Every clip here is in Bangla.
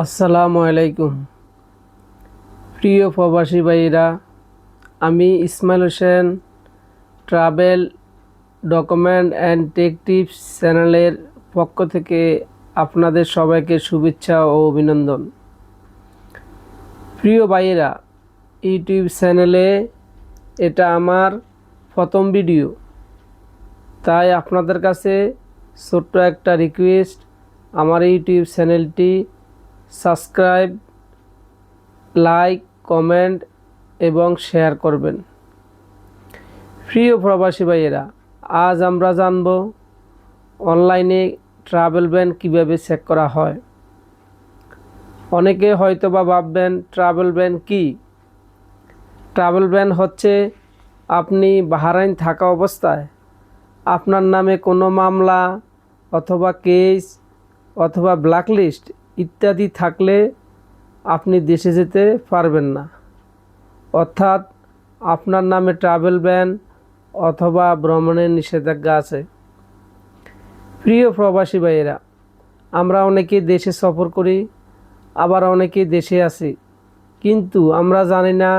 আসসালামু আলাইকুম। প্রিয় প্রবাসী ভাইরা আমি Ismail Hossain, travel document and tech tips চ্যানেলের পক্ষ থেকে আপনাদের সবাইকে শুভেচ্ছা ও অভিনন্দন। প্রিয় ভাইয়েরা, ইউটিউব চ্যানেলে এটা আমার প্রথম ভিডিও। তাই আপনাদের কাছে ছোট্ট একটা রিকোয়েস্ট আমার ইউটিউব চ্যানেলটি সাবস্ক্রাইব, লাইক, কমেন্ট এবং শেয়ার করবেন। প্রিয় প্রবাসী ভাইয়েরা, আজ আমরা জানব অনলাইনে ট্রাভেল ব্যান কীভাবে চেক করা হয়। অনেকে হয়তো বা ভাববেন, ট্রাভেল ব্যান কি? ট্রাভেল ব্যান হচ্ছে আপনি বাহারাইন থাকা অবস্থায় আপনার নামে কোনো মামলা অথবা কেস অথবা ব্ল্যাকলিস্ট ইত্যাদি থাকলে আপনি দেশে যেতে পারবেন না। অর্থাৎ আপনার নামে ট্রাভেল ব্যান অথবা ভ্রমণের নিষেধাজ্ঞা আছে। প্রিয় প্রবাসী ভাইয়েরা, আমরা অনেকে দেশে সফর করি, আবার অনেকে দেশে আছি। কিন্তু আমরা জানি না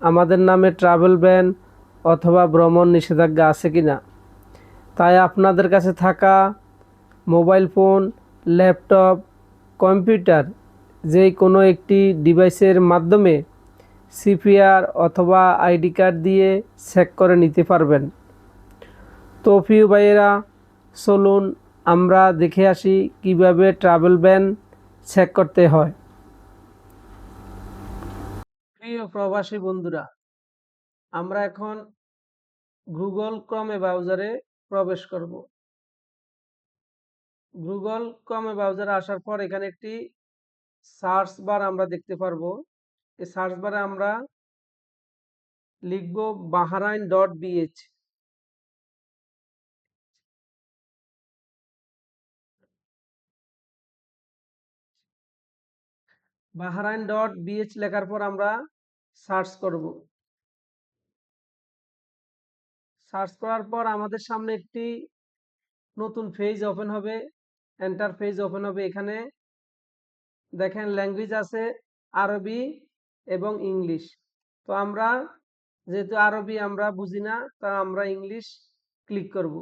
আমাদের নামে ট্রাভেল ব্যান অথবা ভ্রমণ নিষেধাজ্ঞা আছে কি না তাই আপনাদের কাছে থাকা মোবাইল ফোন, ল্যাপটপ কম্পিউটার যে কোনো একটি ডিভাইসের মাধ্যমে সিপিআর অথবা আইডি কার্ড দিয়ে চেক করে নিতে পারবেন। তো প্রিয় ভাইয়েরা, চলুন আমরা দেখে আসি কীভাবে ট্রাভেল ব্যান চেক করতে হয়। প্রিয় প্রবাসী বন্ধুরা, আমরা এখন গুগল ক্রমে ব্রাউজারে প্রবেশ করব। গুগল ক্রমে ব্রাউজারে আসার পর এখানে একটি সার্চ বার আমরা দেখতে পারব। এই সার্চ বারে আমরা লিখব Bahrain dot BH Bahrain dot BH লেখার পর আমরা সার্চ করব। সার্চ করার পর আমাদের সামনে একটি নতুন পেজ ওপেন হবে। এন্টার পেজ ওপেন হবে এখানে। দেখেন ল্যাঙ্গুয়েজ আছে আরবি এবং ইংলিশ। তো আমরা যেহেতু আরবি আমরা বুঝি না, তা আমরা ইংলিশ ক্লিক করব।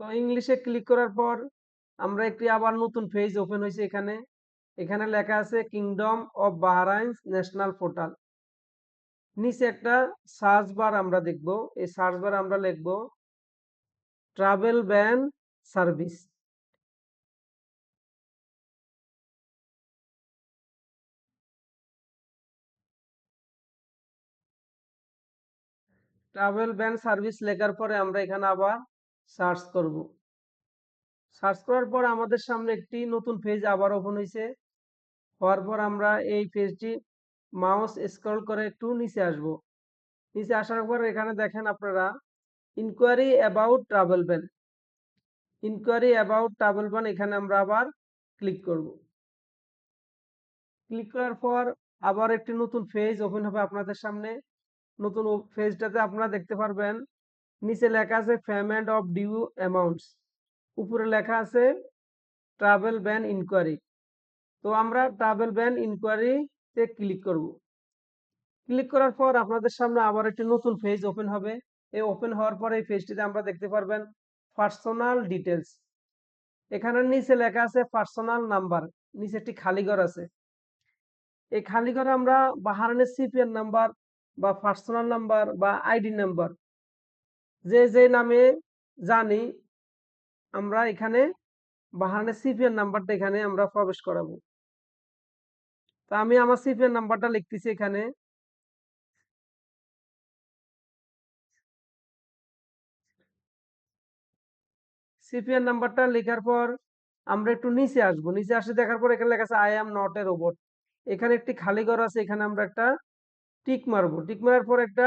তো ইংলিশে ক্লিক করার পর আমরা একটি আবার নতুন পেজ ওপেন হয়েছে এখানে। এখানে লেখা আছে kingdom of Bahrain national portal নিচে একটা সার্চ বার আমরা দেখব। এই সার্চ বার আমরা লিখব travel ban service travel ban service লেখার পরে আমরা এখানে আবার সার্চ করব। সার্চ করার পর আমাদের সামনে একটি নতুন পেজ আবার ওপেন হয়েছে হওয়ার পর আমরা এই পেজটি মাউস স্ক্রল করে একটু নিচে আসব। নিচে আসার পর এখানে দেখেন আপনারা inquiry about travel ban inquiry about travel ban এখানে আমরা আবার ক্লিক করব। ক্লিক করার পর আবার একটি নতুন ফেজ ওপেন হবে আপনাদের সামনে। নতুন ফেজটাতে আপনারা দেখতে পারবেন, নিচে লেখা আছে পেমেন্ট অফ ডিউ অ্যামাউন্টস উপরে লেখা আছে ট্রাভেল ব্যান ইনকোয়ারি তো আমরা ট্রাভেল ব্যান ইনকোয়ারিতে ক্লিক করব। ক্লিক করার পর আপনাদের সামনে আবার একটি নতুন ফেজ ওপেন হবে। এই ওপেন হওয়ার পর এই পেজটিতে আমরা দেখতে পারবেন পার্সোনাল ডিটেলস এখানে নিচে লেখা আছে পার্সোনাল নাম্বার নিচে একটি খালি ঘর আছে। এই খালি ঘরে আমরা বাহারানের সিপিএন নাম্বার বা পার্সোনাল নাম্বার বা আইডি নাম্বার যে যে নামে জানি আমরা এখানে বাহারানের সিপিএন নাম্বারটা এখানে আমরা প্রবেশ করাবো। তা আমি আমার সিপিএন নাম্বারটা লিখতেছি এখানে। সিপিএন নাম্বারটা লেখার পর আমরা একটু নিচে আসব। নিচে আসে দেখার পর এখানে লেখা আছে I am not a robot এখানে একটি খালি ঘর আছে, এখানে আমরা একটা টিক মারবো। টিক মারার পর একটা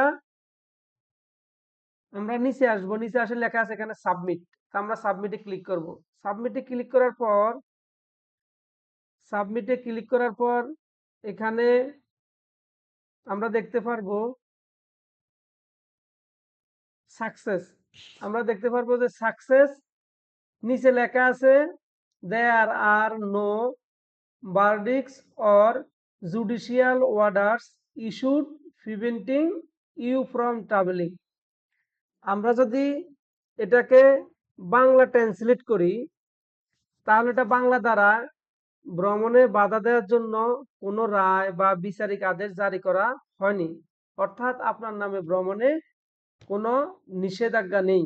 আমরা নিচে আসব। নিচে আসে লেখা আছে এখানে সাবমিট তা আমরা সাবমিটে ক্লিক করব। সাবমিটে ক্লিক করার পর সাবমিটে ক্লিক করার পর এখানে আমরা দেখতে পারব সাকসেস আমরা দেখতে পারব যে সাকসেস নিচে লেখা আছে there are no verdicts or judicial orders issued preventing you from traveling. আমরা যদি এটাকে বাংলা ট্রান্সলেট করি, তাহলে এটা বাংলা দ্বারা ভ্রমণে বাধা দেওয়ার জন্য কোনো রায় বা বিচারিক আদেশ জারি করা হয়নি। অর্থাৎ আপনার নামে ভ্রমণে কোনো নিষেধাজ্ঞা নেই।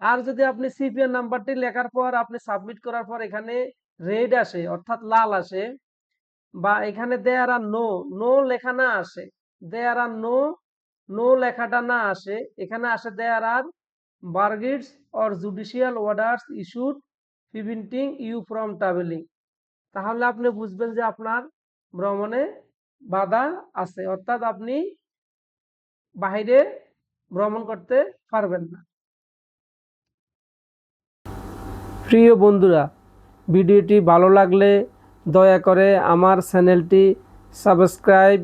আর যদি আপনি সিপিএর নাম্বারটি লেখার পর আপনি সাবমিট করার পর এখানে রেড আসে, অর্থাৎ লাল আসে, বা এখানে দেয়ার আর নো নো লেখা না আসে দেয়ার আর নো নো লেখাটা না আসে, এখানে আসে there are verdicts or judicial orders issued preventing you from travelling তাহলে আপনি বুঝবেন যে আপনার ভ্রমণে বাধা আছে, অর্থাৎ আপনি বাইরে ভ্রমণ করতে পারবেন না। প্রিয় বন্ধুরা, ভিডিওটি ভালো লাগলে দয়া করে আমার চ্যানেলটি সাবস্ক্রাইব,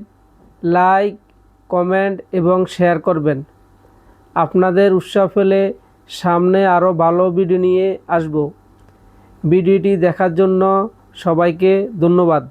লাইক, কমেন্ট এবং শেয়ার করবেন। আপনাদের উৎসাহ ফেলে সামনে আরও ভালো ভিডিও নিয়ে আসব। ভিডিওটি দেখার জন্য সবাইকে ধন্যবাদ।